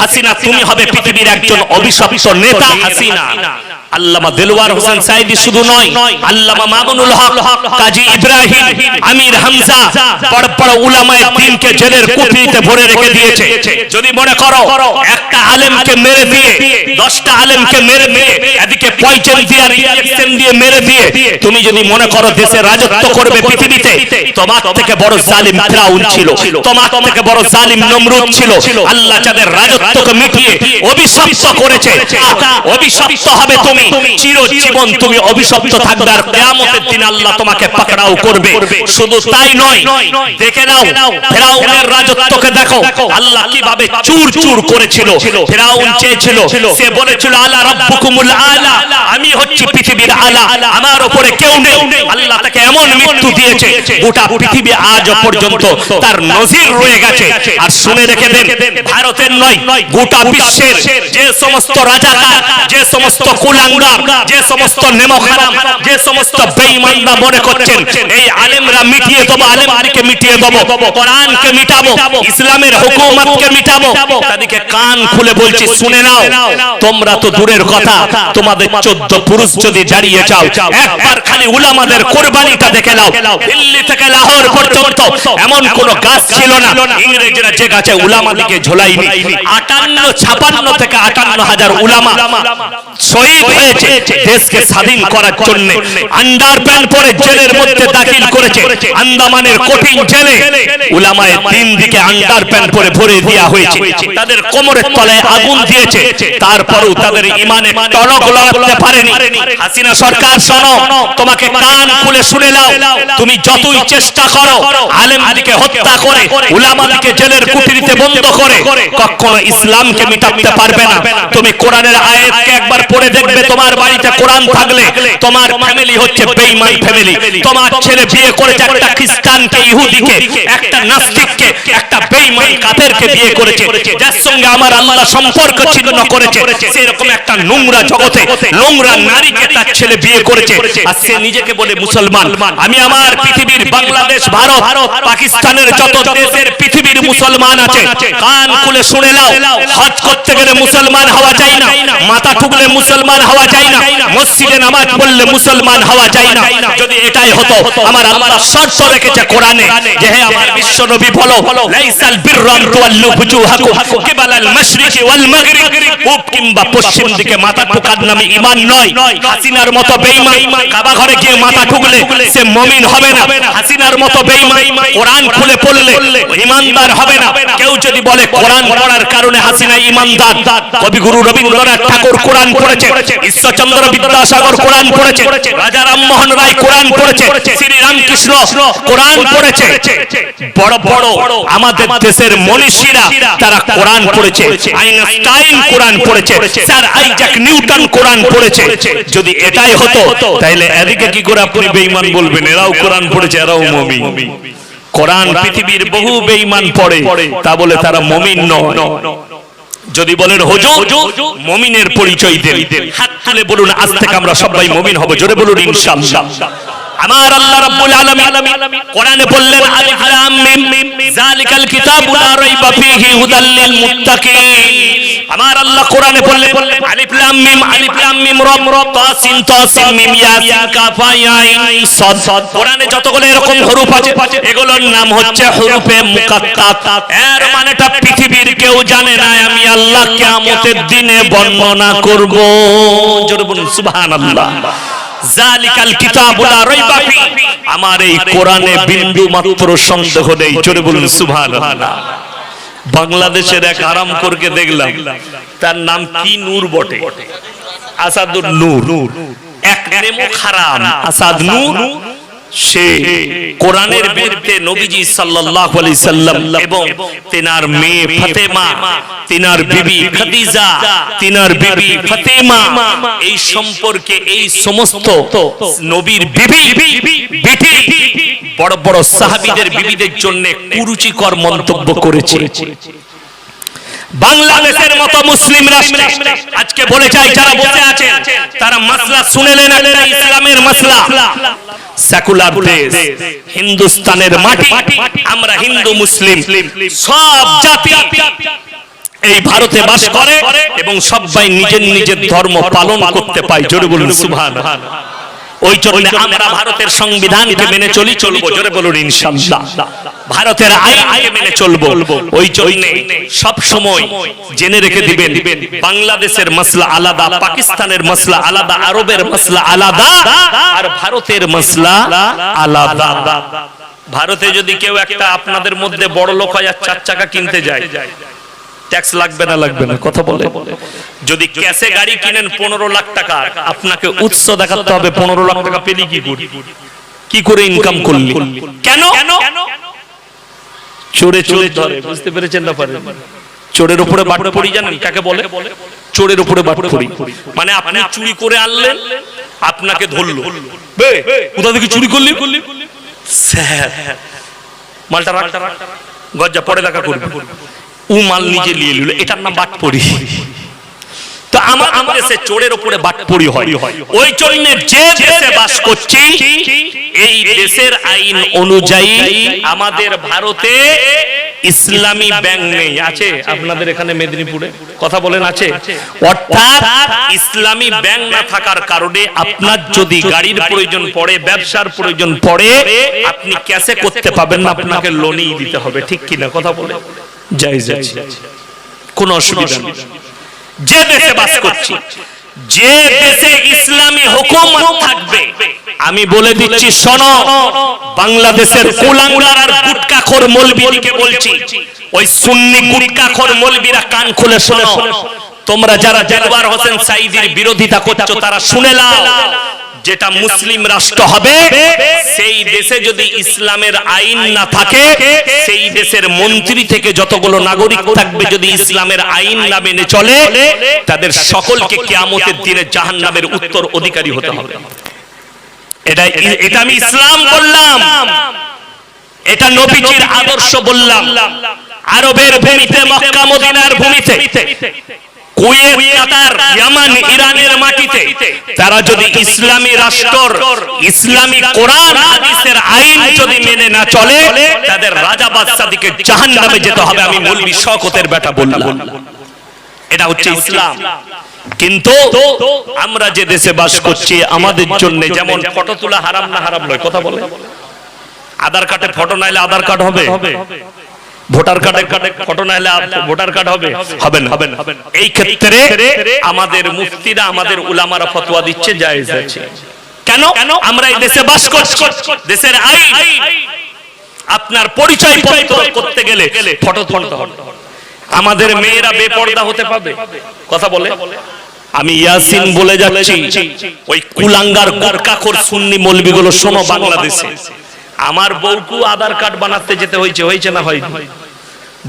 হাসিনা তুমি হবে পৃথিবীর একজন অভিশপ্ত নেতা। হাসিনা। আল্লামা দেলওয়ার হোসেন সাইদি শুধু নয়, আল্লামা মামুনুল হক, কাজী ইব্রাহিম, আমির হামজা, বড় বড় উলামায়ে দ্বীনকে জেলের কুঠরিতে ভরে রেখে দিয়েছে। যদি মনে করো, একটা আলেমকে মেরে দিয়ে, দশটা আলেমকে মেরে দিয়ে, এদিকে পয়জন দিয়ে আর ইঞ্জেকশন দিয়ে মেরে দিয়ে, তুমি যদি মনে করো দেশে রাজত্ব করবে পৃথিবীতে, তোমার থেকে বড় জালিম ফিরাউন ছিল, তোমার থেকে বড় জালিম নমরুদ ছিল। আল্লাহ যাদের রাজত্বকে মিটিয়ে অভিশপ্ত করেছে, অভিশপ্ত হবে তুমি। চিরজীবন তুমি অভিশপ্ত থাকবে আর কিয়ামতের দিন আল্লাহ তোমাকে পাকড়াও করবে। শুধু তাই নয়, দেখে নাও, ফেরাউনের রাজত্বকে দেখো। আল্লাহ কীভাবে চুর চুর করেছিল, ফেরাউন চেয়েছিল, সে বলেছিল, আলা আলা, আমি হচ্ছি পৃথিবীর আলা, আমার উপরে কেউ নেই। আল্লাহ তাকে এমন মৃত্যু দিয়েছে, গোটা পৃথিবী আজ পর্যন্ত তার নজির রয়ে গেছে। আর শুনে রেখে দেন, ভারতের নয়, গোটা বিশ্বের যে সমস্ত রাজাকার, যে সমস্ত কুলাঙ্গার যে সমস্ত নেমখারাম যে সমস্ত বেঈমানরা মনে করছেন, এই আলেমরা মিটিয়ে দেবো আলেমকে মিটিয়ে দেবো, কোরআনকে মিটাবো, ইসলামের হুকুমতকে মিটাবো। তাদেরকে কান খুলে বলছি, শুনে নাও। তোমরা তো দূরের কথা, তোমাদের চোদ্দ পুরুষ যদি দাঁড়িয়ে যাও একবার খালি উলামাদের কোরবানিটা দেখে নাও। দিল্লি থেকে লাহোর পর্যন্ত এমন কোন গাছ ছিল না। ইংরেজরা যে গাছে উলামাদিকে ঝোলাইনি আটান্ন, ছাপান্ন থেকে আটান্ন হাজার উলামা শহীদ হয়েছে দেশকে স্বাধীন করার জন্য আন্ডার প্যান্ট পরে জেলের মধ্যে দাখিল করেছে আন্দামানের কঠিন জেলে উলামায়ে তিন দিকে আন্ডার প্যান্ট পরে ভরে দেওয়া হয়েছে। তাদের কোমরের তলায় আগুন দিয়েছে। তারপরেও তাদের ইমানে টনক লাগাতে পারেনি। হাসিনা সরকার শোনো তোমাকে কান খুলে শুনে নাও। তুমি যতই চেষ্টা করো আলেমদিকে হত্যা করে উলামাদিকে জেলের কুটিরিতে বন্ধ করে কখনো ইসলামকে মিটাতে পারবে না। তুমি কোরআনের আয়াতকে একবার পড়ে দেখবে তোমার বাড়িতে কোরআন থাকলে তোমার ফ্যামিলি হচ্ছে বেঈমান ফ্যামিলি তোমার ছেলে বিয়ে করেছে একটা খ্রিস্টানকে, ইহুদিকে, একটা নাস্তিককে, একটা বেঈমান কাফেরকে বিয়ে করেছে। যার সঙ্গে আমার আল্লাহ সম্পর্ক ছিন্ন করেছে। সেরকম একটা নোংরা জগতে নোংরা নারীকে তার ছেলে বিয়ে করেছে। আর সে নিজেকে বলে মুসলমান। আমি আমার পৃথিবীর বাংলাদেশ, ভারত, পাকিস্তানের যত দেশের পৃথিবীর মুসলমান আছে, কান খুলে শুনে নাও। হজ করতে গেলে মুসলমান হওয়া যায় না। মাথা ঠুকলে মুসলমান হওয়া যায় না। মসজিদে নামাজ পড়লে মুসলমান হওয়া যায় না। যদি এটাই হতো, আমার আল্লাহ শর্ত রেখেছে কোরআনে যে, হে আমার বিশ্ব নবী, বলো, লাইসাল বিররাম তুয়াল্লু বুজুহাকুম, কিবালাল মাশরিকি ওয়াল মাগরিব, পূব কিংবা পশ্চিম দিকে মাথা ঠুকার নামে ঈমান নয়। হাসিনার মতো বেঈমান কাবা ঘরে গিয়ে মাথা ঠুকলে সে মুমিন হবে না। হাসিনার মতো বেঈমান কোরআন খুলে পড়লে ঈমানদার হবে না। কেউ যদি বলে, কোরআন পড়ার কারণে হাসিনা ঈমানদার। কবিগুরু রবীন্দ্রনাথ ঠাকুর কোরআন পড়েছে। ঈশ্বরচন্দ্র বিদ্যাসাগর কোরআন পড়েছে রাজা রামমোহন রায় কোরআন পড়েছে শ্রী রামকৃষ্ণ কোরআন পড়েছে। বড় বড় আমাদের দেশের মনীষীরা তারা কোরআন পড়েছে, আইনস্টাইন কোরআন পড়েছে, স্যার আইজাক নিউটন কোরআন পড়েছে। যদি এটাই হতো তাহলে এদিকে কি করে আপনি বেঈমান বলবেন? এরাও কোরআন পড়েছে, এরাও মুমিন। কোরআন পৃথিবীর বহু বেঈমান পড়ে, তা বলে তারা মুমিন নয়। যদি বলেন হুজুর মুমিনের পরিচয় দেন। হাত তুলে বলুন আজ থেকে আমরা সবাই মুমিন হব। জোরে বলুন ইনশাআল্লাহ আমার আল্লাহ রাব্বুল আলামিন কোরআনে বললেন আলিফ লাম মিম যালিকাল কিতাবু লা রাইবা ফীহি হুদাল লিল মুত্তাকিন। আমার আল্লাহ কোরআনে বললেন, আলিফ লাম মিম, আলিফ লাম মিম রব রব তাসিন তাসিন মিম ইয়াসিন কাফ আইন সাদ সাদ। কোরআনে যতগুলো এরকম হরফ আছে, এগুলোর নাম হচ্ছে হরফে মুকাত্তাত। এর মানেটা পৃথিবীর কেউ জানে না, আমি আল্লাহ কিয়ামতের দিনে বর্ণনা করব। জোরে বলুন, সুবহানাল্লাহ। জালিকাল কিতাবু লা রাইবা ফি। আমার এই কোরআনে বিন্দু মাত্র সন্দেহ নেই জোরে বলুন সুবহানাল্লাহ। বাংলাদেশের এক আরাম করকে দেখলাম তার নাম কি নূর বটে? আসাদুর নূর। এক নেমো খারাম। আসাদ নূর। সে কোরআনের নবীজি সাল্লাল্লাহু আলাইহি সাল্লাম এবং তিনার মেয়ে ফাতেমা, তিনার বিবি খাদিজা, তিনার বিবি ফাতেমা, এই সম্পর্কে এই সমস্ত নবীর বিবি বিটি বড় বড় সাহাবীদের বিবিদের জন্য কুরুচিকর মন্তব্য করেছে। বাংলাদেশের মতো মুসলিম রাষ্ট্রে। আজকে বলে যাই যারা বসে আছে তারা মাসলা শুনেলেন একটা ইসলামের মাসলা। সেকুলার দেশ হিন্দুস্তানের মাটি আমরা হিন্দু মুসলিম। সব জাতি। এই ভারতে বাস করে এবং সবাই নিজের নিজের ধর্ম পালন করতে পায়। জোরে বলুন সুবহান ওই আমরা ভারতের সংবিধানকে মেনে চলি চলবো, জোরে বলুন ভারতের মেনে চলবো, ওই জন্য সব সময় জেনে রেখে দিবেন, বাংলাদেশের মসলা আলাদা, পাকিস্তানের মসলা আলাদা, আরবের মসলা আলাদা, আর ভারতের মসলা আলাদা। ভারতে যদি কেউ একটা আপনাদের মধ্যে বড় লোক হয় আর চার চাকা কিনতে যায় ট্যাক্স লাগবে না লাগবে না, কথা বলে। যদি ক্যাশে গাড়ি কিনেন পনেরো লাখ টাকা, আপনাকে উৎস দেখাতে হবে, পনেরো লাখ টাকা পেলি কি করে? কি করে ইনকাম করলি? কেন? চোরে চোরে ধরে, বুঝতে পেরেছেন না পারে চোরের উপরে বাট পড়ি জানেন? কাকে বলে? চোরের উপরে বাট পড়ি। মানে আপনি চুরি করে আনলেন, আপনাকে ধরলো। কোথা থেকে চুরি করলি? মালটা গজ্জা, পরে দেখা করবে। ও মাল নিজে নিয়ে নিল। এটার নাম বাট পড়ি তো আমার দেশে চোরের উপরে বাটপড়ি হয়। ওই জন্য যে দেশে বাস করছি এই দেশের আইন অনুযায়ী আমাদের ভারতে ইসলামী ব্যাংক নেই। আছে? আপনাদের এখানে মেদিনীপুরে? কথা বলেন আছে? অর্থাৎ ইসলামী ব্যাংক না থাকার কারণে আপনার যদি গাড়ির প্রয়োজন পড়ে ব্যবসার প্রয়োজন পড়ে আপনি ক্যাশে করতে পাবেন না আপনাকে লোনই দিতে হবে। ঠিক কিনা? কথা বলে কোনো অসুবিধা নেই। যে দেশে বাস করছি যে দেশে ইসলামী হুকুমত থাকবে আমি বলে দিচ্ছি শোনো বাংলাদেশের কুলাঙ্গার আর গুটকাখোর বলছি ওই সুন্নি গুটকাখোর মৌলবীরা কান খুলে শোনো। তোমরা যারা দেলওয়ার হোসেন সাইদির বিরোধিতা করছ তারা শুনে নাও। যেটা মুসলিম রাষ্ট্র হবে সেই দেশে যদি ইসলামের আইন না থাকে সেই দেশের মন্ত্রী থেকে যতগুলো নাগরিক থাকবে যদি ইসলামের আইন না মেনে চলে তাদের সকলকে কিয়ামতের দিনে জাহান্নামের উত্তর অধিকারী হতে হবে। এটা এটা আমি ইসলাম বললাম। এটা নবীজির আদর্শ বললাম। আরবের ভূমিতে মক্কা মদিনার ভূমিতে। কুয়েত, কাতার তারা যদি ইসলামী রাষ্ট্র ইসলামী আইন যদি মেনে না চলে, তাদের রাজা বাদশাদিকে যেতে হবে, আমি বেটা বললাম। এটা হচ্ছে ইসলাম। কিন্তু আমরা যে দেশে বাস করছি, আমাদের জন্য যেমন ফটো তোলা হারাম না হারাম নয়, কথা বলে। আধার কার্ডে ফটো নাইলে আধার কার্ড হবে। ভোটার কার্ডে ফটো নাইলে ভোটার কার্ড হবে? হবে না। হবে এই ক্ষেত্রে আমাদের মুফতিরা আমাদের উলামারা ফতোয়া দিচ্ছে জায়েজ আছে। কেন? আমরা এই দেশে বাস করছি। দেশের আইন। আপনার পরিচয় পত্র করতে গেলে ফটো তুলতে হবে। আমাদের মেয়েরা বেপর্দা হতে পাবে কথা বলে। আমি ইয়াসিন বলে যাচ্ছি। ওই কুলাঙ্গার গোরকাখোর সুন্নি মৌলবিগুলো শোনো বাংলাদেশে। আমার বউকু আধার কার্ড বানাতে যেতে হয়েছে হয়েছে না হয়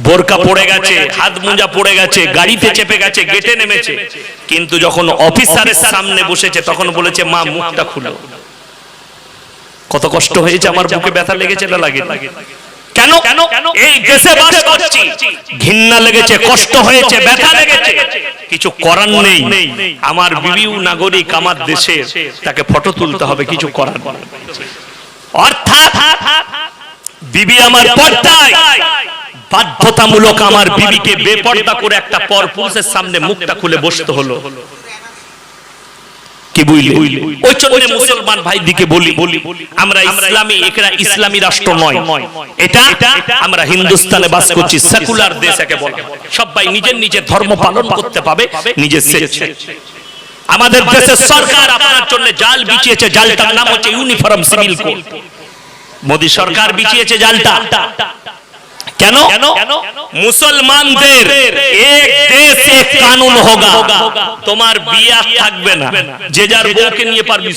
বোরকা পড়ে গেছে, হাত মোজা পড়ে গেছে, গাড়িতে চেপে গেছে, গেটে নেমেছে। কিন্তু যখন অফিসারের সামনে বসেছে, তখন বলেছে, মা, মুখটা খুলো। কত কষ্ট হয়েছে আমার বুকে ব্যথা লেগেছে না লাগে কেন? কেন এই দেশে বাস করছি। ঘৃণা লেগেছে, কষ্ট হয়েছে, ব্যথা লেগেছে। কিছু করার নেই। আমার বিবিউ নাগরিক আমার দেশের তাকে ফটো তুলতে হবে, কিছু করার। অর্থাৎ বিবি আমার পর্দায়। বাধ্যতামূলক আমার বিবিকে বেপর্দা করে একটা পর পুরুষের সামনে মুখটা খুলে বসতে হলো। ইসলামী রাষ্ট্র নয়। এটা আমরা বাস করছি, সেকুলার নিজের নিজের ধর্ম পালন করতে পাবে, নিজের আমাদের দেশের সরকার আপনার জন্য জাল বিছিয়েছে জালটার নাম হচ্ছে ইউনিফর্ম সিভিল কোড মোদী সরকার বিছিয়েছে জালটা। কেন? মুসলমানদের এক দেশ এক কানুন হোগা। তোমার বিয়া থাকবে না। যে যার বউকে নিয়ে পারবি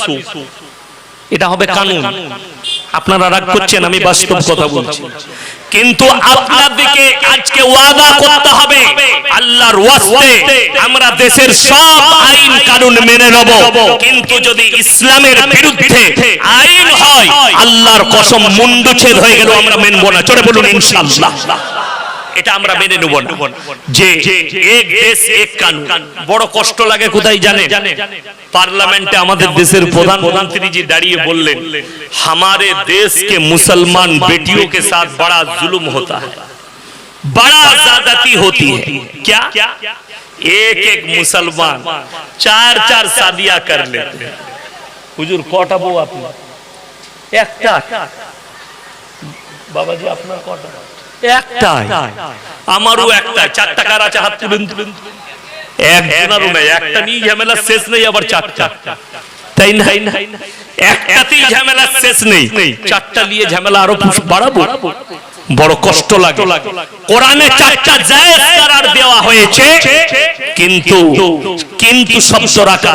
এটা হবে কানুন। আপনারা রাগ করছেন আমি বাস্তব কথা বলছি। কিন্তু আপনাদেরকে আজকে ওয়াদা করতে হবে, আল্লাহর ওয়াস্তে আমরা দেশের সব আইন কানুন মেনে নেব। কিন্তু যদি ইসলামের বিরুদ্ধে আইন হয়, আল্লাহর কসম মুন্ডুছেদ হয়ে গেল আমরা মেনব না। চলে বলুন, ইনশাআল্লাহ। এটা আমরা মেনে নেব না যে এক দেশ এক কানুন বড় কষ্ট লাগে কোথায় জানে পার্লামেন্টে আমাদের দেশের প্রধানমন্ত্রী জি দাঁড়িয়ে বললেন हमारे देश के मुसलमान बेटियों के साथ बड़ा जुल्म होता है बड़ा ज्यादती होती है क्या एक एक मुसलमान चार चार शादियां कर लेते हैं হুজুর কটা বউ আপনার একটা বাবাজি আপনার কটা একটাই। আমারও একটা চার টাকার আছে? হাত তুলেন। তুলেন একটা নিয়ে ঝামেলা শেষ নেই, আবার চারটা। তাই না? একটাতেই ঝামেলা শেষ নেই। চারটা নিয়ে ঝামেলা আরও বাড়াবো। বড় কষ্ট লাগে। কোরআনে চারটা জায়েজ করার দেওয়া হয়েছে, কিন্তু কিন্তু শব্দ রাখা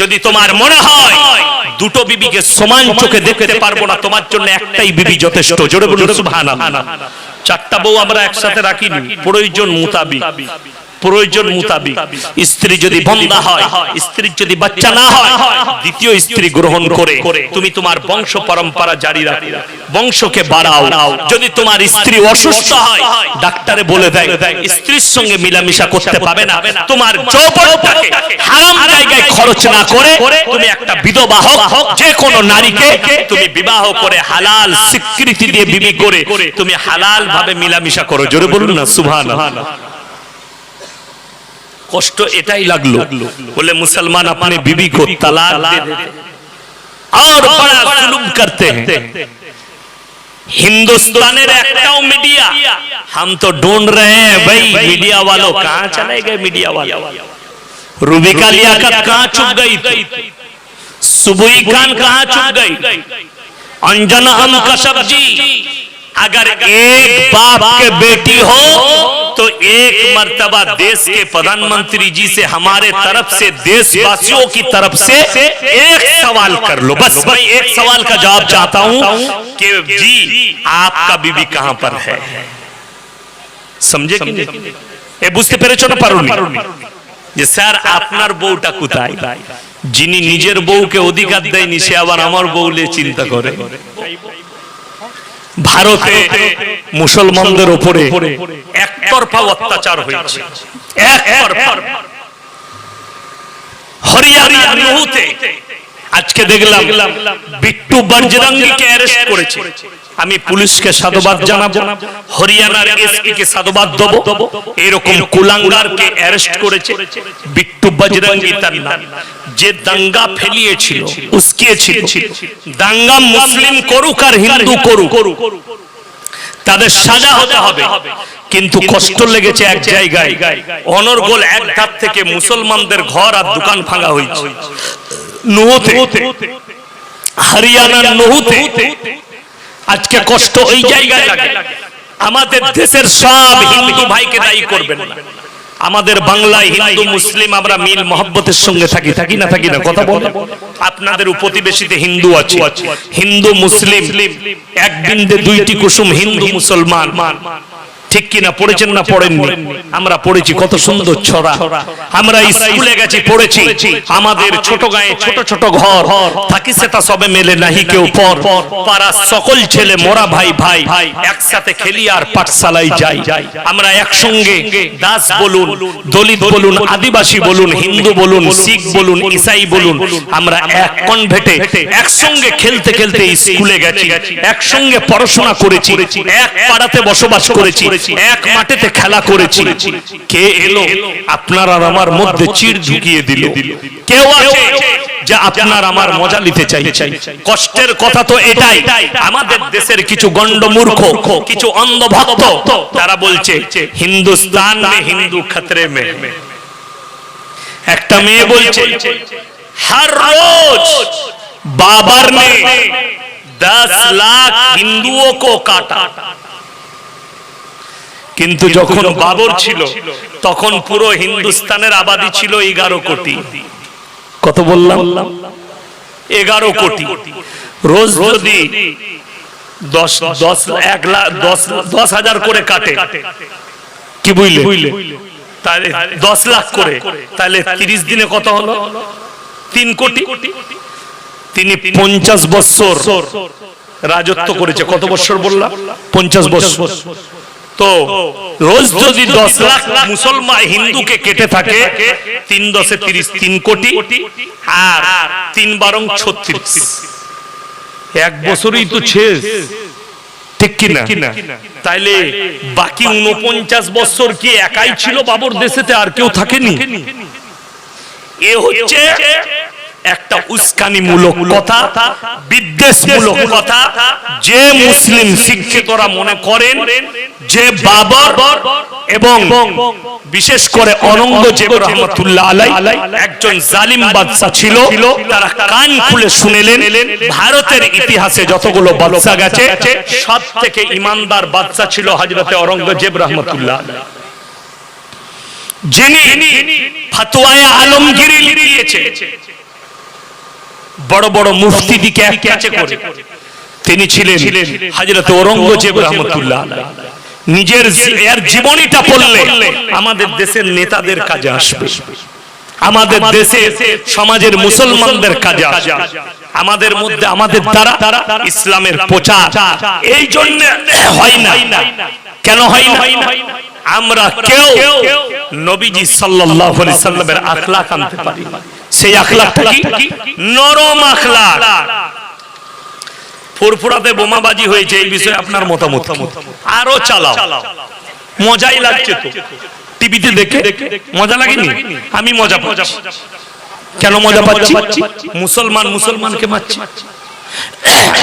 যদি তোমার মনে হয়, দুটো বিবিকে সমান চোখে দেখতে পারব না, তোমার জন্য একটাই বিবি যথেষ্ট। জোরে বলুন, সুবহানাল্লাহ। চারটা বউ আমরা একসাথে রাখিনি, প্রয়োজন মোতাবিক। প্রয়োজন মোতাবিক। স্ত্রী যদি বন্ধা হয় স্ত্রীর যদি বাচ্চা না হয় দ্বিতীয় স্ত্রী গ্রহণ করে। তুমি তোমার বংশ পরম্পরা জারি রাখো। বংশকে বাড়াও। যদি তোমার স্ত্রী অসুস্থ হয় ডাক্তারে বলে দেয় স্ত্রীর সঙ্গে মিলামিশা করতে পাবে না। তোমার যৌবনটাকে হারাম জায়গায় খরচ না করে তুমি একটা বিধবা হোক যে কোনো নারীকে তুমি বিবাহ করে হালাল স্বীকৃতি দিয়ে বিবি করে তুমি হালাল ভাবে মিলামিশা করো। জোরে বলুন না সুবহানাল্লাহ। কষ্ট এটাই লাগলো। বলে, মুসলমান अपने बीबी को तलाक दे और बड़ा जुलुम करते हैं हिंदुस्तान मीडिया हम तो ढूंढ रहे हैं भाई मीडिया वालों कहा चले गए मीडिया वाले? रूबिका लियाकत कहा चुप गई सुबुई खान कहा चुप गई अंजन हम कश्यप जी अगर एक बाप के बेटी हो तो एक मर्तबा देश के प्रधानमंत्री जी से हमारे तरफ से देशवासियों की तरफ से एक सवाल कर लो बस मैं एक सवाल का जवाब चाहता हूं कि जी आपका बीबी कहां पर है समझे कि नहीं এ বুঝতে পেরেছো না পারোনি যে স্যার আপনার বউটা কোথায় যিনি নিজের বউকে অধিকার দেয়নি সে আবার আমার বউলে চিন্তা করে ভারতে মুসলমানদের উপরে একতরফা অত্যাচার হয়েছে। আজকে দেখলাম বিট্টু অ্যারেস্ট করেছে। আমি পুলিশকে সাধুবাদ জানাব। হরিয়ানার এসপি কে সাধুবাদ দেবো। এরকম কুলাঙ্গারকে অ্যারেস্ট করেছে বিট্টু বজরঙ্গি তার নাম। যে দাঙ্গা ফেলিয়েছিল, উস্কিয়েছিল। দাঙ্গা মুসলিম করুক আর হিন্দু করুক, তাদের সাজা হতে হবে। কিন্তু কষ্ট লেগেছে এক জায়গায়, অনর্গল এক ধাপ থেকে মুসলমানদের ঘর আর দোকান ভাঙা হয়েছে। নুহুতে, হরিয়ানার নুহুতে, আজকে কষ্ট ওই জায়গায় লাগে। আমাদের দেশের সব হিন্দু ভাইকে দায়ী করবেন না। আমাদের বাংলায় হিন্দু মুসলিম আমরা মিল মহব্বতের সঙ্গে থাকি থাকি না থাকি না কথা বলে আপনাদের প্রতিবেশীতে হিন্দু আছে। হিন্দু মুসলিম এক বিন্দে দুইটি কুসুম হিন্দু মুসলমান। ঠিক কিনা পড়েছেন না পড়েননি? আমরা পড়েছি কত সুন্দর ছড়া। আমরা স্কুলে গেছি পড়েছি। আমাদের ছোট গায়ে ছোট ছোট ঘর। থাকি সেটা সবে মেলে নাহি কেউ পর। পাড়া সকল ছেলে মোরা ভাই ভাই। একসাথে খেলি আর পাঠশালায় যাই। আমরা একসঙ্গে দাস বলুন দলিত বলুন আদিবাসী বলুন হিন্দু বলুন শিখ বলুন ইসাই বলুন। আমরা এক কনভেটে একসঙ্গে খেলতে খেলতে স্কুলে গেছি। একসঙ্গে পড়াশোনা করেছি। এক পাড়াতে বসবাস করেছি এক মাঠেতে খেলা করেছি কে এলো আপনার আর আমার মধ্যে চিড় ঢুকিয়ে দিল কেউ আছে যে আপনার আমার মজা নিতে চাই কষ্টের কথা তো এটাই আমাদের দেশের কিছু গন্ডমূর্খ কিছু অন্ধভক্ত তারা বলছে হিন্দুস্তান মে হিন্দু খতরে মে একটা মেয়ে বলছে हर रोज बाबर ने दस लाख हिंदुओं को काटा কিন্তু যখন বাবর ছিল তখন পুরো হিন্দুস্তানের আবাদি ছিল এগারো কোটি। কত বললাম? এগারো কোটি। রোজ যদি দশ দশ এক লাখ দশ দশ হাজার করে কাটে কি বুঝলে? তাহলে দশ লাখ করে। তাহলে তিরিশ দিনে কত হলো? তিন কোটি। তিনি পঞ্চাশ বৎসর রাজত্ব করেছে। কত বৎসর বললাম? পঞ্চাশ বৎসর। তো রোজ যদি দশ লাখ মুসলমান হিন্দুকে কেটে থাকে তিন দশে তিরিশ তিন কোটি আর তিন বারং ছত্রিশ। এক বছরই তো শেষ। ঠিক কি না তাইলে বাকি উনপঞ্চাশ বছর কি একাই ছিল বাবর দেশেতে আর কেউ থাকেনি। এ হচ্ছে একটা উস্কানিমূলক কথা বিদ্বেষমূলক কথা যে মুসলিম শিক্ষিতরা মনে করেন যে বাবর এবং বিশেষ করে অরঙ্গজেব রহমতুল্লাহ আলাই একজন জালিম বাদশা ছিল তারা কান খুলে শুনেলেন ভারতের ইতিহাসে যতগুলো বাদশা গেছে সব থেকে ইমানদার বাদশা ছিল হজরতে অরঙ্গজেব রহমতুল্লাহ আলাই যিনি ফতোয়ায়ে আলমগিরি লিখিয়েছে। বড় বড় মুফতি দিকে এক কাছে করে। তিনি ছিলেন হযরত ঔরঙ্গজেব রাহমাতুল্লাহ নিজের এর জীবনীটা পড়লে আমাদের দেশের নেতাদের কাজে আসবে। আমাদের দেশে সমাজের মুসলমানদের কাজে আসবে। আমাদের মধ্যে আমাদের দ্বারা ইসলামের প্রচার। এই জন্য হয় না। কেন হয় না? আমরা কেউ নবীজি সাল্লাল্লাহু আলাইহি সাল্লামের আখলাক আনতে পারি সেই আখলাকটা কি? নরম আখলাক। ফুরফুরাতে বোমাবাজি হয়েছে, এই বিষয়ে আপনার মতামত? আরও চালাও। মজাই লাগছে তো। টিভিতে দেখে মজা লাগেনি? আমি মজা পাচ্ছি। কেন মজা পাচ্ছি? মুসলমান মুসলমানকে মারছে।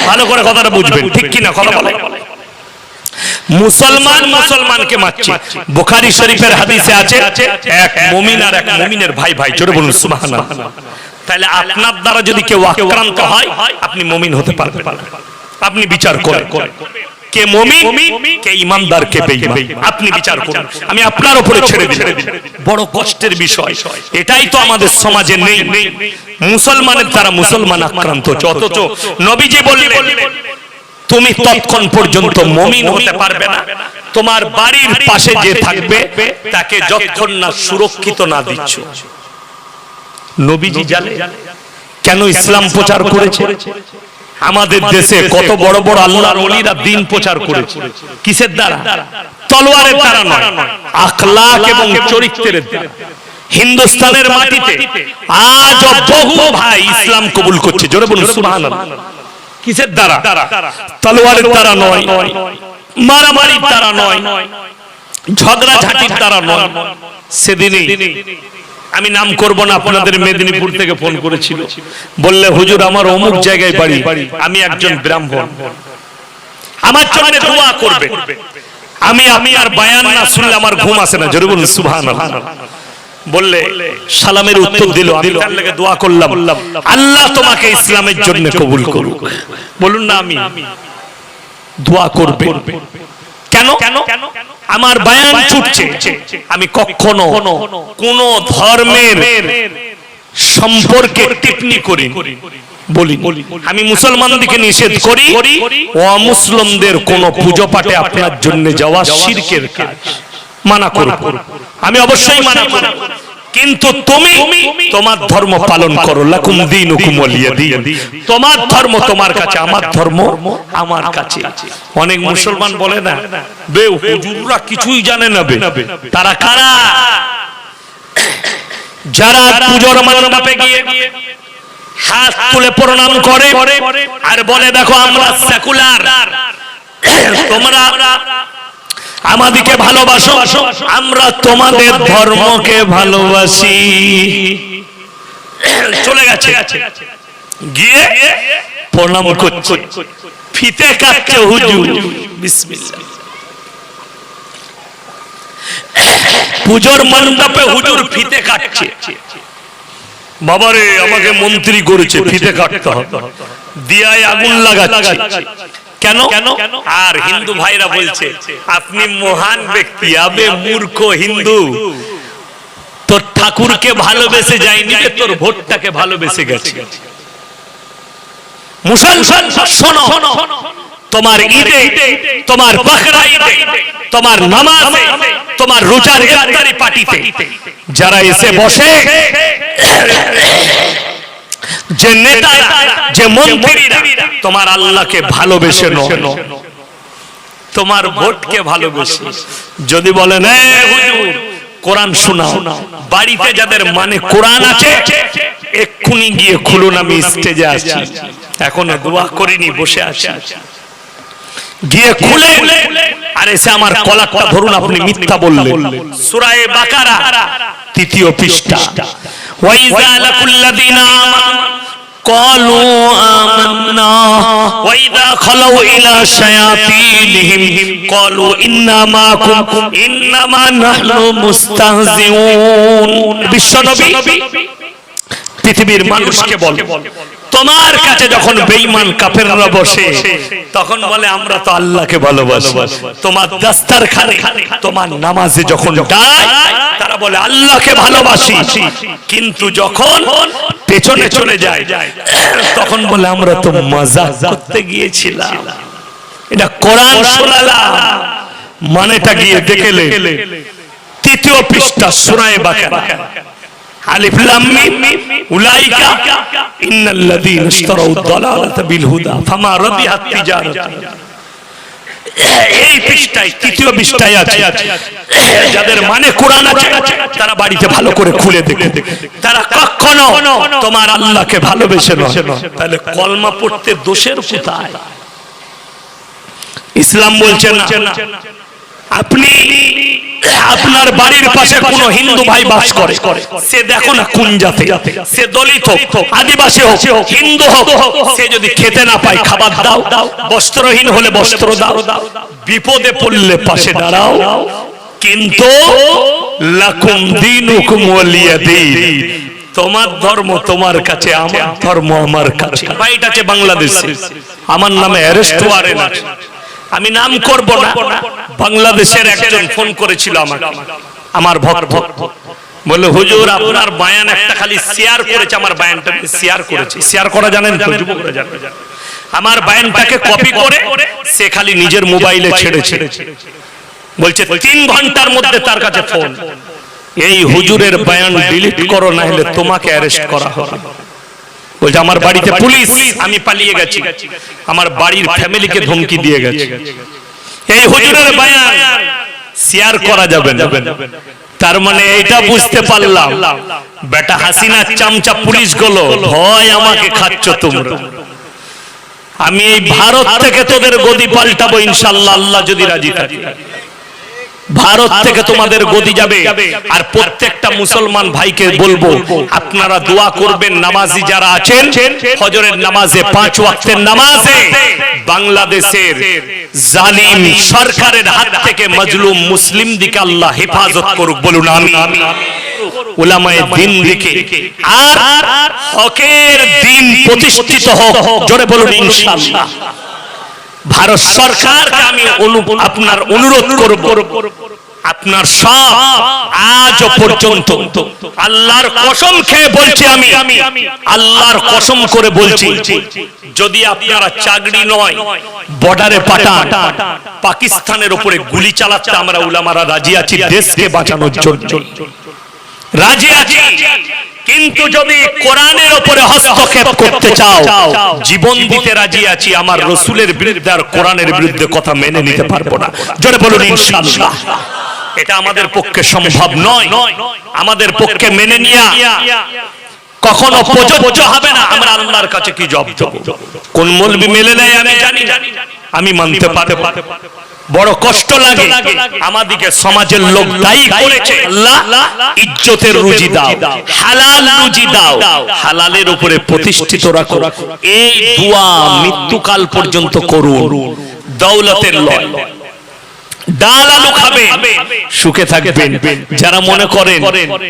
ভালো করে কথাটা বুঝবেন, ঠিক কি না কথা বলে। মুসলমান মুসলমানকে মারছে। বুখারী শরীফের হাদিসে আছে, এক মুমিন আর এক মুমিনের ভাই ভাই, জোরে বলুন, সুবহানাল্লাহ। তাহলে আপনার দ্বারা যদি কেউ আক্রান্ত হয়, আপনি মুমিন হতে পারবেন আপনি বিচার করেন। কে মুমিন, কে ইমানদার, কে বেঈমান। আপনি বিচার করুন। আমি আপনার উপরে ছেড়ে দিলাম। বড় কষ্টের বিষয়। এটাই তো আমাদের সমাজে নেই। মুসলমানের দ্বারা মুসলমান আক্রান্ত, অথচ নবীজি বললেন তুমি তৎক্ষণ পর্যন্ত মমিন হতে পারবে না। তোমার বাড়ির পাশে যে থাকবে তাকে যতক্ষণ না সুরক্ষিত না দিচ্ছ। নবীজি জানে কেন ইসলাম প্রচার করেছে? আমাদের দেশে কত বড় বড় আল্লাহর ওলিরা দিন প্রচার করেছে। কিসের দ্বারা? তলোয়ারের দ্বারা নয়। আখলাক এবং চরিত্রের দ্বারা। হিন্দুস্তানের মাটিতে আজ বহু ভাই ইসলাম কবুল করছে। জোরে বলুন সুবহানাল্লাহ। কিসের দ্বারা? তলোয়ারের দ্বারা নয়, মারামারির দ্বারা নয় ঝগড়া ঝাঁটির দ্বারা নয়। সেদিনই আমি নাম করব না, আপনাদের মেদিনীপুর থেকে ফোন করেছিল। বললে, হুজুর, আমার অমুক জায়গায় বাড়ি। আমি একজন ব্রাহ্মণ। আমার জন্য দোয়া করবে। আমি আমি আর বায়ান না শুনলে আমার ঘুম আসে না। জোরে বলুন, সুবহানাল্লাহ। বললে সালামের উত্তর দিল আমি তার লেগে দোয়া করলাম। আল্লাহ তোমাকে ইসলামের জন্য কবুল করুক। বলুন না আমি। দোয়া করবে। কেন? আমার বায়ান ছুটছে। আমি কখনো কোন ধর্মের সম্পর্কে টিপ্পনি করি বলি আমি মুসলমানদেরকে নিষেধ করি। অমুসলিমদের কোন পুজো পাঠে আপনার জন্য যাওয়া শিরকের কাজ। মানা করব আমি অবশ্যই মানা করব কিন্তু তুমি তোমার ধর্ম পালন করো। লাকুম দীনুকুম ওয়ালিয়া দিন। তোমার ধর্ম তোমার কাছে আমার ধর্ম আমার কাছে। অনেক মুসলমান বলে না বে হুজুররা কিছুই জানে না বে। তারা কারা? যারা পুজোর মণ্ডপে গিয়ে হাত তুলে প্রণাম করে আর বলে দেখো আমরা সেকুলার তোমরা আমাদিকে ভালোবাসো। আমরা তোমাদের ধর্মকে ভালোবাসি। চলে গেছে। গিয়ে প্রণাম করছে। ফিতে কাটছে হুজুর। বিসমিল্লাহ। পুজোর মণ্ডপে হুজুর ফিতে কাটছে বাবারে, আমাকে মন্ত্রী করেছে, ফিতে কাটতে হবে। দিয়ায় আগুন লাগাচ্ছে। কেন? আর হিন্দু ভাইরা বলছে আপনি মহান ব্যক্তি আবে মূর্খ হিন্দু। তোর ঠাকুরকে ভালোবেসে যায়নি তোর ভোটটাকে ভালোবেসে গেছে। মুসলমান শোনো তোমার ঈদে তোমার বকরা ঈদে তোমার নামাজে তোমার রোজার ইফতারি পার্টিতে। যারা এসে বসে যে নেতারা যে মন্ত্রীরা তোমার আল্লাহকে ভালোবেসে নো তোমার ভোটকে ভালোবেসে। যদি বলেন কোরআন শোনাও। বাড়িতে যাদের মানে কোরআন আছে এক্ষুনি গিয়ে খুলুন আমি স্টেজে আছি। এখনও দোয়া করিনি বসে আছি। গিয়ে খুলে আর এসে আমার কলাকটা ধরুন আপনি মিথ্যা বললেন। সূরায়ে বাকারা তৃতীয় পৃষ্ঠা। ওয়াইজা লাকুল্লাযিনা আমানু قالوا آمنا وإذا خلوا إلى شياطينهم قالوا إنا معكم إنما نحن مستهزئون বিশ্বনবী পৃথিবীর মানুষকে বল তোমার কাছে যখন বেঈমান কাফেররা বসে তখন বলে আমরা তো আল্লাহকে ভালোবাসি তোমার দাস্তার খানে তোমার নামাজে যখন ডায় তারা বলে, আল্লাহকে ভালোবাসি। কিন্তু যখন পেছনে চলে যায়, তখন বলে, আমরা তো মজা করতে গিয়েছিলাম। এটা কোরআন শোনালাম। মানেটা গিয়ে দেখেলে তৃতীয় পৃষ্ঠা, সুরায় বাকারা। আলিফ লাম মিম, উলাইকা ইন্নাল্লাযীনা ইশতারাউ আদ-দালালাতা বিল হুদা, ফামা রাবিহাত তিজারাতুহুম মানে বাড়িতে ভালো করে খুলে দেখে। তারা কখনো তোমার আল্লাহকে ভালোবেসে কলমা পড়তে দোষের ইসলাম বলছে না, আপনি আপনার বাড়ির পাশে কোন হিন্দু ভাই বাস করে। সে দেখো না কোন জাতি। সে দলিত হোক আদিবাসী হোক হিন্দু হোক সে যদি খেতে না পায় খাবার দাও বস্ত্রহীন হলে বস্ত্র দাও বিপদে পড়লে পাশে দাঁড়াও। কিন্তু লাকুম দিনুকুম ওয়ালিয়া দিন। তোমার ধর্ম তোমার কাছে আমার ধর্ম আমার কাছে। ভাইটা আছে বাংলাদেশে। আমার নামে অ্যারেস্ট ওয়ারেন্ট আছে। আমি নাম করব না। বাংলাদেশের একজন ফোন করেছিল আমাকে। আমার ভক্ত। বলে হুজুর আপনার বায়ান একটা খালি শেয়ার করেছে আমার বায়ানটা শেয়ার করেছে। শেয়ার করা জানেন তো? যুবকরা জানে আমার বায়ানটাকে কপি করে সে খালি নিজের মোবাইলে ছেড়েছে। বলছে তিন ঘণ্টার মধ্যে তার কাছে ফোন এই হুজুরের বায়ান ডিলিট করো না হলে তোমাকে অ্যারেস্ট করা হবে। বলছে আমার বাড়িতে পুলিশ আমি পালিয়ে গেছি। আমার বাড়ির ফ্যামিলিকে ধমকি দিয়ে গেছে। এই হুজুরের বায়ান শেয়ার করা যাবে না। তার মানে এইটা বুঝতে পারলাম। বেটা হাসিনা চামচা পুলিশগুলো ভয় আমাকে খাচ্ছ তোমরা। আমি এই ভারত থেকে তোদের গদি পাল্টাবো ইনশাল্লাহ আল্লাহ যদি রাজি থাকে। ভারত থেকে তোমাদের গদি যাবে। আর প্রত্যেকটা মুসলমান ভাইকে বলব আপনারা দোয়া করবেন নামাজি যারা আছেন ফজরের নামাজে পাঁচ ওয়াক্তের নামাজে বাংলাদেশের জালিম সরকারের হাত থেকে মজলুম মুসলিম দিকে আল্লাহ হেফাজত করুক বলুন আমি উলামায়ে দিন দিকে আর হকের দিন প্রতিষ্ঠিত হোক জোরে বলুন ইনশাআল্লাহ। ভারত সরকারকে আমি আপনার অনুরোধ করব। আপনার সব আজ পর্যন্ত আল্লাহর কসম খেয়ে বলছি আমি আল্লাহর কসম করে বলছি যদি আপনারা চাকরি নয় বর্ডারে পাঠান পাকিস্তানের উপরে গুলি চালাতে আমরা উলামারা রাজি আছি দেশকে বাঁচানোর জন্য। রাজি আছি। কিন্তু যদি কোরআনের উপরে হস্তক্ষেপ করতে চাও, জীবন দিতে রাজি আছি, আমার রসুলের বিরুদ্ধে আর কোরআনের বিরুদ্ধে কথা মেনে নিতে পারব না। জোরে বলুন, ইনশাআল্লাহ। এটা আমাদের পক্ষে সম্ভব নয়। আমাদের পক্ষে মেনে নিয়া। কখনো প্রযোজ্য হবে না। আমরা আল্লাহর কাছে কি জব কোন মলবি মেলে নেয় আমি জানি। আমি মানতে পারে বড় কষ্ট লাগে। আমাদিকে সমাজের লোক দায়ী করেছে। আল্লাহ ইজ্জতের রুজি দাও। হালাল রুজি দাও। হালালের উপরে প্রতিষ্ঠিত রাখো। এই দোয়া মৃত্যুকাল পর্যন্ত করুন। দৌলতের লয়। ডাল আলু খাবে। সুখে থাকবেন। যারা মনে করেন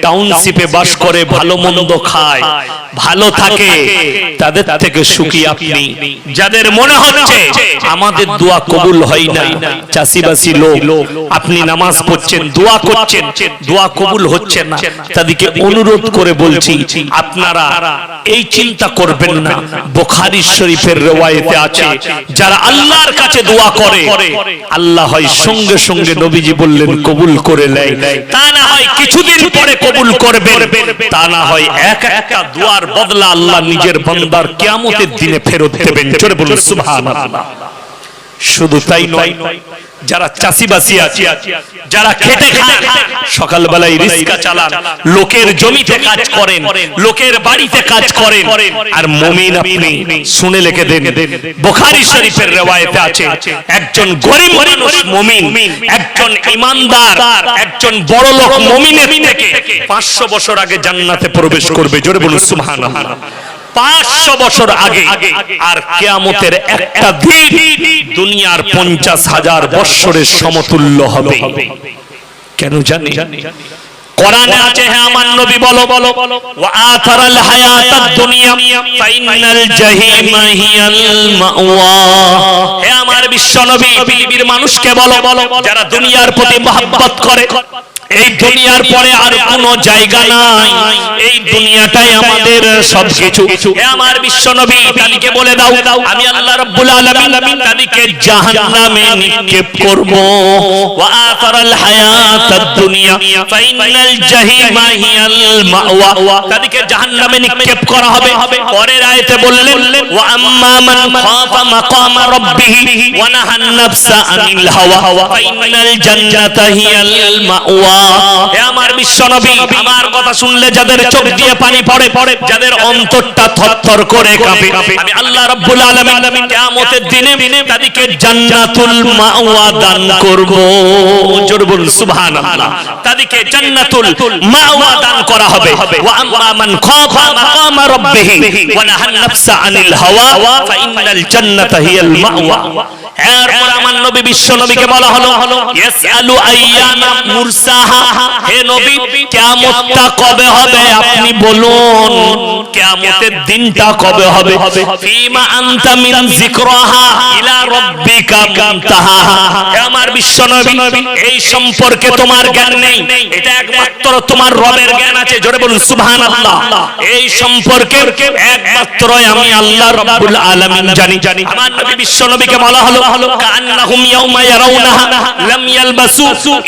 টাউনশিপে বাস করে ভালো মন্দ খায় ভালো থাকে তাদের থেকে সুখী আপনি। যাদের মনে হচ্ছে আমাদের দোয়া কবুল হয় না। চাষিবাসী লোক আপনি নামাজ পড়ছেন দোয়া করছেন দোয়া কবুল হচ্ছে না। তাদেরকে অনুরোধ করে বলছি আপনারা এই চিন্তা করবেন না। বোখারি শরীফের রেওয়ায়েতে আছে যারা আল্লাহর কাছে দোয়া করে আল্লাহ হয় সঙ্গে সঙ্গে সঙ্গে নবীজি বললেন, কবুল করে নেয়। তা না হয় কিছুদিন পরে কবুল করবে তা না হয় এক একটা দুয়ার বদলা আল্লাহ নিজের বান্দার কিয়ামতের দিনে ফেরত দেবেন। জোরে বলুন, সুবহানাল্লাহ। শুধু তাই নয়, যারা চাষিবাসি আছে, যারা খেটে খায়, সকালবেলায় রিস্কা চালান, লোকের জমিতে কাজ করেন, লোকের বাড়িতে কাজ করেন, আর মমিন আপনি শুনে লিখে দেন, বুখারী শরীফের রেওয়ায়েতে আছে, একজন গরিব মানুষ মমিন, একজন ইমানদার, একজন বড় লোক মমিনের থেকে 500 বছর আগে জান্নাতে প্রবেশ করবে, জোরে বলুন সুবহানাল্লাহ। পাঁচশো বছর আগে আর কেয়ামতের একটা দিন দুনিয়ার পঞ্চাশ হাজার বৎসরের সমতুল্য হবে। কেন জানি? কোরআনে আছে হে আমার নবী বলো। বলো হায়াতাদ দুনিয়া ফাইনাল জাহিমা হিয়াল মাওয়া। হে আমার বিশ্ব নবী, পৃথিবীর মানুষকে বলো, যারা দুনিয়ার প্রতি করে এই দুনিয়ার পরে আর কোনো জায়গা নাই। এই দুনিয়াটাই আমাদের সবকিছু। হে আমার বিশ্ব নবী তাদেরকে বলে দাও, আমি আল্লাহ রাব্বুল আলামিন জাহান্নামে নিক্ষেপ করব। ওয়া দুনিয়া ফাইনাল জাহিমা হিয়াল মাওয়া। জাহান্নামে নিক্ষেপ করা হবে। পরের আয়াতে বললেন, ওয়া আম্মা মান খাফা রাব্বিহি ওয়া নাহান নাফসা আনিল হাওয়া। ফাইনাল হিয়াল মাওয়া। হে আমার বিশ্ব নবী, আমার কথা শুনলে যাদের চোখ দিয়ে পানি পড়ে পড়ে যাদের অন্তরটা থরথর করে কাঁপে। আমি আল্লাহ রাব্বুল আলামিন কিয়ামতের দিনে তাদেরকে জান্নাতুল মাওয়া দান করব। জোরে বলুন, সুবহানাল্লাহ। তাদেরকে জান্নাতুল মাওয়া দান করা হবে। ওয়া আম্মা মান খাফা মাকামা রাব্বিহি, ওয়া নাহান নাফসা আনিল হাওয়া ফাইনাল জান্নাতা হিয়াল মাওয়া। এরপর আমার নবী বিশ্ব নবীকে বলা হলো হে নবী কবে হবে আপনি বলুন। দিনটা কবে হবে? আমার বিশ্ব নবী, এই সম্পর্কে তোমার জ্ঞান নেই। এটা একমাত্র তোমার রবের জ্ঞান আছে, জোরে বলুন, সুবহানাল্লাহ। এই সম্পর্কে একমাত্র আমি আল্লাহ রাব্বুল আলামিন জানি জানি। আমার নবী বিশ্ব নবীকে বলা হলো কান্নাহুম ইয়াউমা ইয়ারাউনাহা লাম ইয়ালবাসু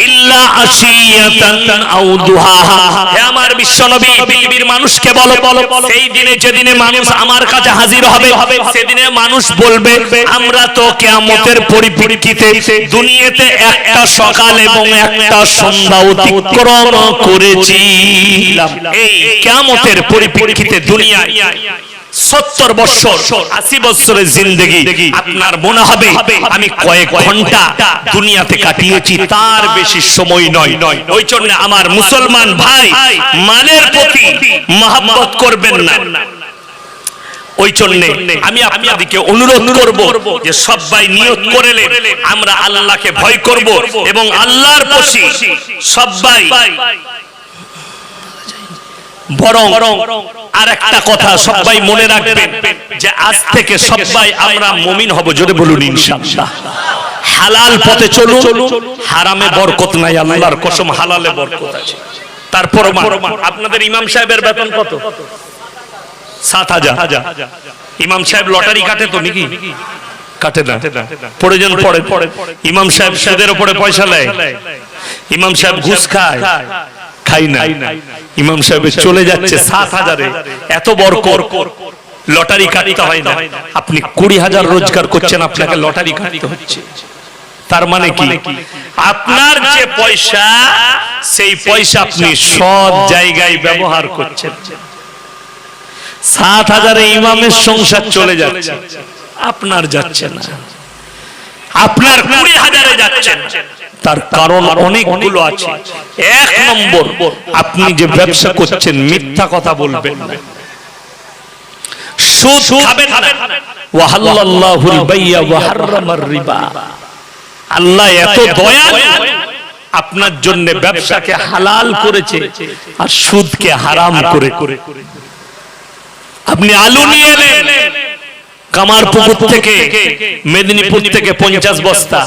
ইল্লা আশিয়াতান আও দুহাহা হে আমার বিশ্ব নবী পৃথিবীর মানুষকে বলো বলো সেই দিনে যেদিনে মানুষ আমার কাছে হাজির হবে, সেদিনে মানুষ বলবে, আমরা তো কিয়ামতের পরিপ্রেক্ষিতে দুনিয়াতে একটা সকাল এবং একটা সন্ধ্যা অতিক্রম করেছি এই কিয়ামতের পরিপ্রেক্ষিতে দুনিয়ায় সত্তর বছর আশি বছরের জিন্দগি আপনার মনে হবে আমি কয়েক ঘণ্টা দুনিয়াতে কাটিয়েছি তার বেশি সময় নয়। ওই জন্য আমার মুসলমান ভাই মানের প্রতি মহাব্বত করবেন না। ওই জন্য আমি আপনাদেরকে অনুরোধ করব যে সবাই নিয়ত করলে আমরা আল্লাহকে ভয় করব এবং আল্লাহর প্রতি সবাই বরং আর একটা কথা সবাই মনে রাখবেন যে আজ থেকে সবাই আমরা মমিন হব জোরে বলুন ইনশাআল্লাহ হালাল পথে চলুন হারামে বরকত নাই আল্লাহর কসম হালালে বরকত আছে। তারপর আপনাদের ইমাম সাহেবের বেতন কত? সাত হাজার। ইমাম সাহেব লটারি কাটে তো নাকি? কাটে না। প্রয়োজন পড়ে ইমাম সাহেব সুদের উপরে পয়সা নেয়। ইমাম সাহেব ঘুষ খায়। খাই না। ইমাম সাহেব চলে যাচ্ছে সাত হাজারে। এত বড় কর। লটারি কাটতে হয় না। আপনি কুড়ি হাজার রোজগার করছেন আপনাকে লটারি কাটতে হচ্ছে। তার মানে কি? আপনার যে পয়সা সেই পয়সা আপনি সব জায়গায় ব্যবহার করছেন। সাত হাজারে ইমামের সংসার চলে যাচ্ছে। আপনার যাচ্ছে না। আপনার কুড়ি হাজারে যাচ্ছে তার কারণ অনেকগুলো আছে। এক নম্বর আপনি যে ব্যবসা করছেন মিথ্যা কথা বলবেন সুদ খাবেন না। ওয়াহাল্লাহুল বাইয়া ওয়া হারামার রিবা। আল্লাহ এত আপনার জন্য ব্যবসাকে হালাল করেছে আর সুদকে হারাম করে। করে আপনি আলু নিয়ে এলেন। কামার পুকুর থেকে মেদিনীপুর থেকে পঞ্চাশ বস্তা।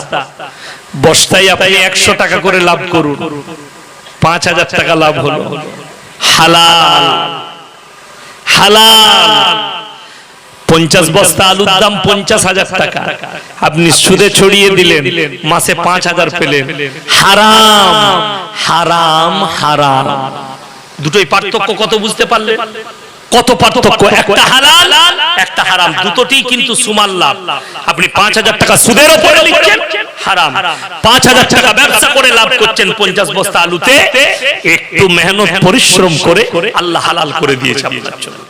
বস্তায় আপনি একশো টাকা করে লাভ করুন। পাঁচ হাজার টাকা লাভ হলো। হালাল। হালাল। পঞ্চাশ বস্তা আলুর দাম পঞ্চাশ হাজার টাকা। আপনি সুদে ছড়িয়ে দিলেন মাসে পাঁচ হাজার পেলেন। হারাম। হারাম। হারাম দুটোই পার্থক্য কত বুঝতে পারলেন কত পার্থক্য? একটা হালাল একটা হারাম। দুটোটি কিন্তু সুমাল লাভ। আপনি পাঁচ হাজার টাকা সুদের ওপরে লিখছেন হারাম। পাঁচ হাজার টাকা ব্যবসা করে লাভ করছেন পঞ্চাশ বস্তা আলুতে। একটু মেহনত পরিশ্রম করে আল্লাহ হালাল করে দিয়েছে আপনার জন্য।